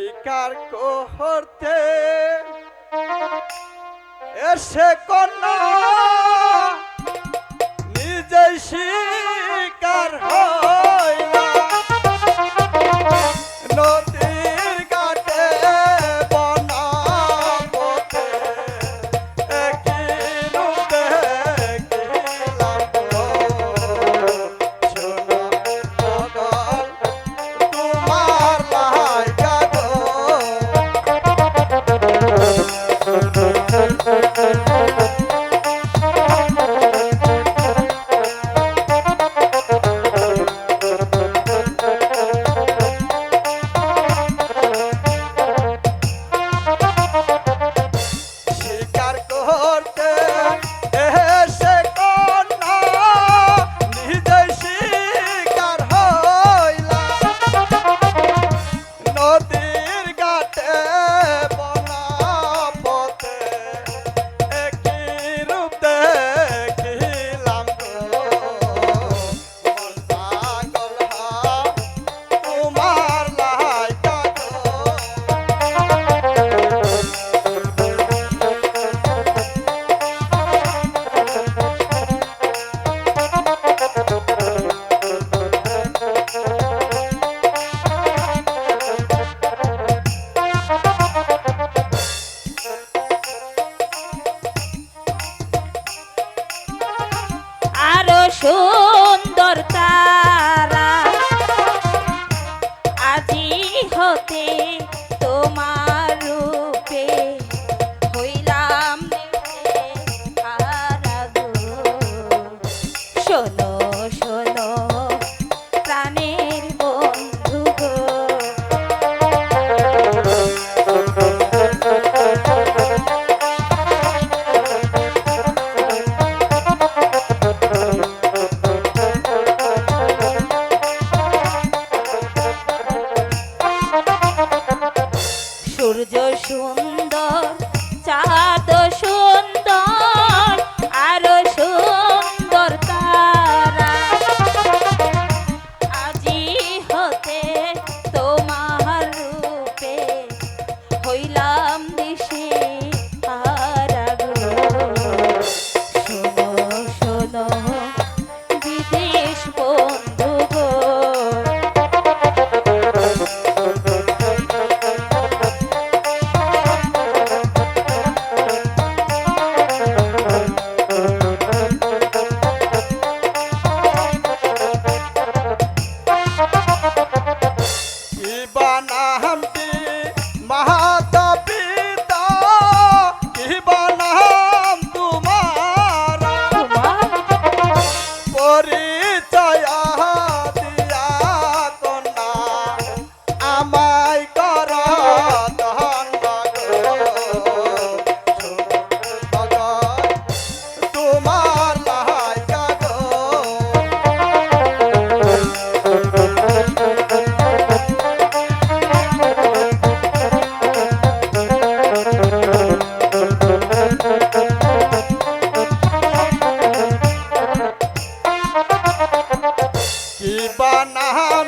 শিকার করতে এসে কন্যা নিজেই শিকার হইলা हाँ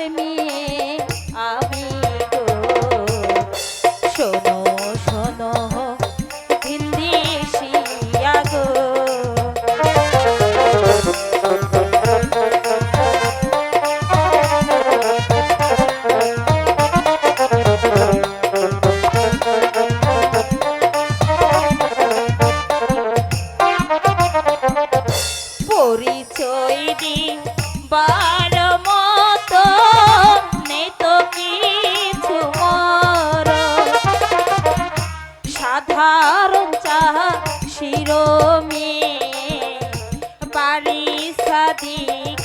চাষার শিরোমে বাড়ি সাদিক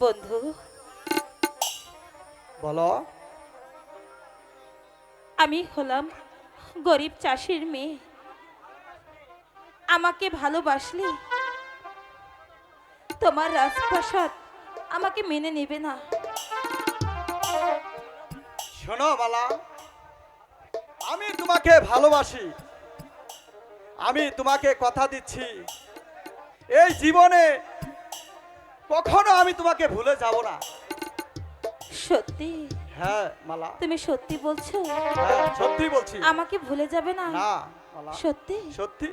বন্ধু। বলো। আমি হলাম গরিব চাষির মেয়ে। আমাকে ভালোবাসলে তোমার রাজপ্রাসাদ আমাকে মেনে নেবে না। শোনো বালা আমি তোমাকে ভালোবাসি। আমি তোমাকে কথা দিচ্ছি। এই জীবনে কখনো আমি তোমাকে ভুলে যাব না। সত্যি? হ্যাঁ মালা। তুমি সত্যি বলছো? হ্যাঁ সত্যি বলছি। আমাকে ভুলে যাবে না? না মালা। সত্যি? সত্যি?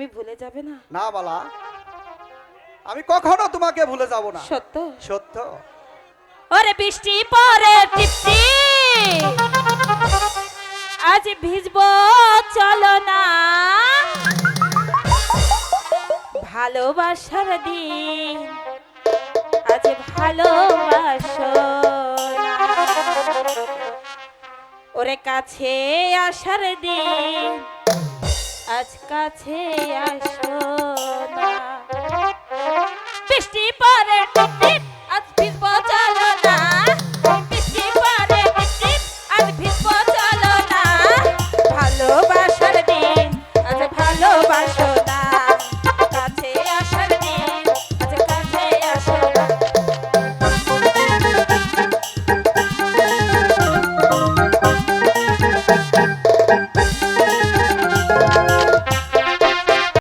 তুমি ভুলে যাবে না? না বালা আমি কখনো তোমাকে ভুলে যাব না। সত্য? সত্য। ওরে বৃষ্টি পরে টিপটি আজ ভিজবো চলো না। ভালোবাসার দিন আজ ভালোবাসো ওরে কাছে আসার দিন আজ কাছে আসো না। বৃষ্টি পরে